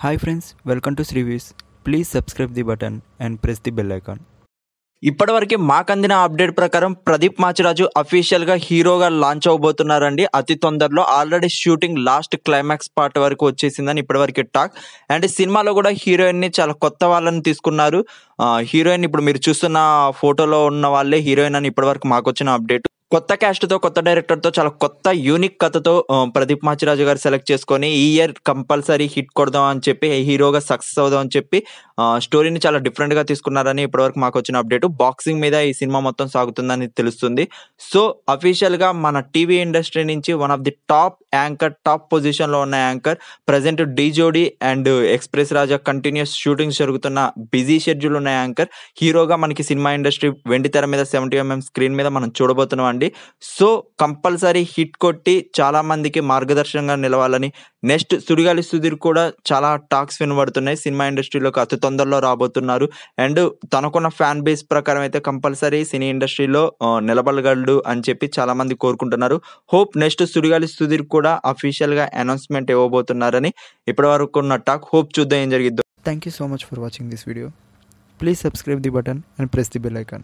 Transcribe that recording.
Hi friends welcome to Srivis. Please subscribe the button and press the bell icon ఇప్పటివరకు మాకు అందిన update ప్రకారం ప్రదీప్ మాచిరాజు అఫీషియల్గా హీరోగా లాంచ్ అవబోతున్నారండి. అతి తొందరలో already shooting last climax part వరకు వచ్చేసిందని ఇప్పటివరకు టాక్ అండ్ సినిమాలో కూడా హీరోయిన్ని చాలా కొత్త వాళ్ళని తీసుకున్నారు. హీరోయిన్ ఇప్పుడు మీరు చూస్తున్న ఫోటోలో ఉన్న వాళ్ళే హీరోయిన్ అని ఇప్పటివరకు మాకు వచ్చిన అప్డేట్ కొత్త క్యాస్ట్తో కొత్త డైరెక్టర్తో చాలా కొత్త యూనిక్ కథతో ప్రదీప్ మాచిరాజు గారు సెలెక్ట్ చేసుకొని ఈ ఇయర్ కంపల్సరీ హిట్ కొడదాం అని చెప్పి హీరోగా సక్సెస్ అవుదాం అని చెప్పి స్టోరీని చాలా డిఫరెంట్గా తీసుకున్నారని ఇప్పటివరకు మాకు వచ్చిన అప్డేట్ బాక్సింగ్ మీద ఈ సినిమా మొత్తం సాగుతుందని తెలుస్తుంది. సో అఫీషియల్గా మన టీవీ ఇండస్ట్రీ నుంచి one of the top anchor top పొజిషన్లో ఉన్న anchor present Dheejodi and express Raja continuous shootings జరుగుతున్న బిజీ షెడ్యూల్ ఉన్న యాంకర్ హీరోగా మనకి సినిమా ఇండస్ట్రీ వెండి తెర మీద సెవెంటీ ఎంఎం స్క్రీన్ మీద మనం చూడబోతున్నాం అండి సో కంపల్సరీ హిట్ కొట్టి చాలా మందికి మార్గదర్శకంగా నిలవాలని నెక్స్ట్ సుడిగాలి సుధీర్ కూడా చాలా టాక్స్ వినబడుతున్నాయి. సినిమా ఇండస్ట్రీలోకి అతి తొందరలో రాబోతున్నారు. అండ్ తనకున్న ఫ్యాన్ బేస్ ప్రకారం అయితే కంపల్సరీ సినీ ఇండస్ట్రీలో నిలబడగలడు అని చెప్పి చాలా మంది కోరుకుంటున్నారు. హోప్ నెక్స్ట్ సుడిగాలి సుధీర్ కూడా అఫీషియల్గా అనౌన్స్మెంట్ ఇవ్వబోతున్నారని ఇప్పటి వరకు ఉన్న టాక్. హోప్ చూద్దాం ఏం జరిగిద్దో. Thank you so much for watching this video. Please subscribe the button and press the bell icon.